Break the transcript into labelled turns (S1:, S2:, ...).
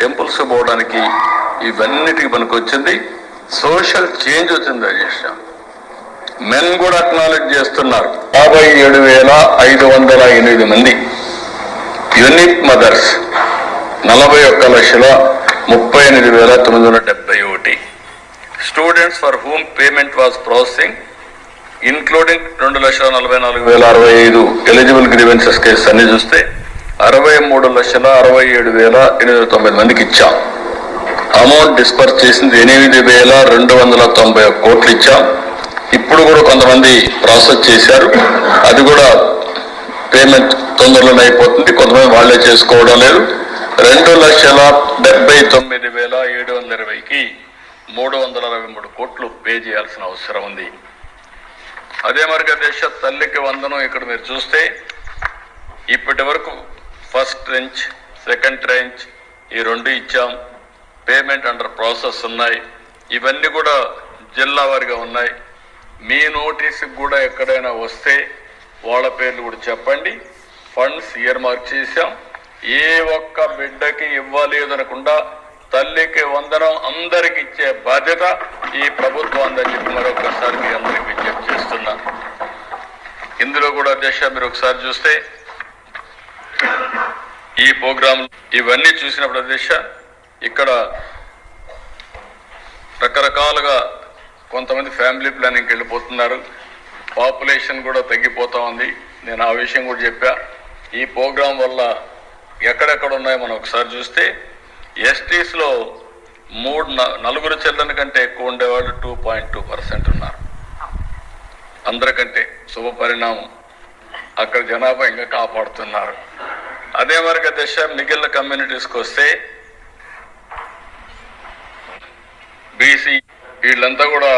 S1: Temples పోవడానికి ఇవన్నిటికి మనకు వచ్చింది సోషల్ చేంజ్ వచ్చింది రాజేష్. మెన్ కూడా అక్నాలెడ్జ్ చేస్తున్నారు. యాభై ఏడు వేల ఐదు వందల ఎనిమిది మంది. యూనిక్ మదర్స్ నలభై ఒక్క లక్షల ముప్పై ఎనిమిది వేల తొమ్మిది వందల డెబ్బై ఒకటి. Students for home payment was processing including రెండు లక్షల నలభై నాలుగు వేల అరవై ఐదు ఎలిజిబుల్ గ్రీవెన్సెస్ కేసు అన్ని చూస్తే అరవై మూడు లక్షల అరవై ఏడు వేల ఎనిమిది తొంభై మందికి ఇచ్చాం. అమౌంట్ డిస్పర్స్ చేసింది ఎనిమిది వేల రెండు వందల తొంభై ఒక్క కోట్లు ఇచ్చాం. ఇప్పుడు కూడా కొంతమంది ప్రాసెస్ చేశారు. అది కూడా పేమెంట్ తొందరలోనే అయిపోతుంది. కొంతమంది వాళ్ళే చేసుకోవడం లేదు. రెండు లక్షల డెబ్బై తొమ్మిది వేల ఏడు వందల ఇరవైకి మూడు వందల అరవై మూడు కోట్లు పే చేయాల్సిన అవసరం ఉంది. అదే మరిగా దేశ తల్లికి వందనం ఇక్కడ మీరు చూస్తే ఇప్పటి వరకు ఫస్ట్ ట్రెంచ్ సెకండ్ ట్రెంచ్ ఈ రెండు ఇచ్చాం. పేమెంట్ అండర్ ప్రాసెస్ ఉన్నాయి. ఇవన్నీ కూడా జిల్లా వారిగా ఉన్నాయి. మీ నోటీస్కి కూడా ఎక్కడైనా వస్తే వాళ్ళ పేర్లు కూడా చెప్పండి. ఫండ్స్ ఇయర్ మార్క్ చేశాం. ఏ ఒక్క బిడ్డకి ఇవ్వలేదు అనకుండా తల్లికి వందనం అందరికి ఇచ్చే బాధ్యత ఈ ప్రభుత్వం అందని చెప్పి మరొకసారి మీ అందరికి విజ్ఞప్తి చేస్తున్నా. ఇందులో కూడా అధ్యక్ష మీరు ఒకసారి చూస్తే ఈ ప్రోగ్రాం ఇవన్నీ చూసినప్పుడు అధ్యక్ష ఇక్కడ రకరకాలుగా కొంతమంది ఫ్యామిలీ ప్లానింగ్కి వెళ్ళిపోతున్నారు. పాపులేషన్ కూడా తగ్గిపోతా ఉంది. నేను ఆ విషయం కూడా చెప్పా. ఈ ప్రోగ్రాం వల్ల ఎక్కడెక్కడ ఉన్నాయో మనం ఒకసారి చూస్తే ఎస్టీస్లో మూడు నలుగురు చెల్లెని కంటే ఎక్కువ ఉండేవాళ్ళు టూ పాయింట్ టూ పర్సెంట్ ఉన్నారు. అందరికంటే శుభ పరిణామం అక్కడ జనాభా ఇంకా కాపాడుతున్నారు. అదే మరిగా దశ మిగిలిన కమ్యూనిటీస్కి వస్తే బీసీ వీళ్ళంతా కూడా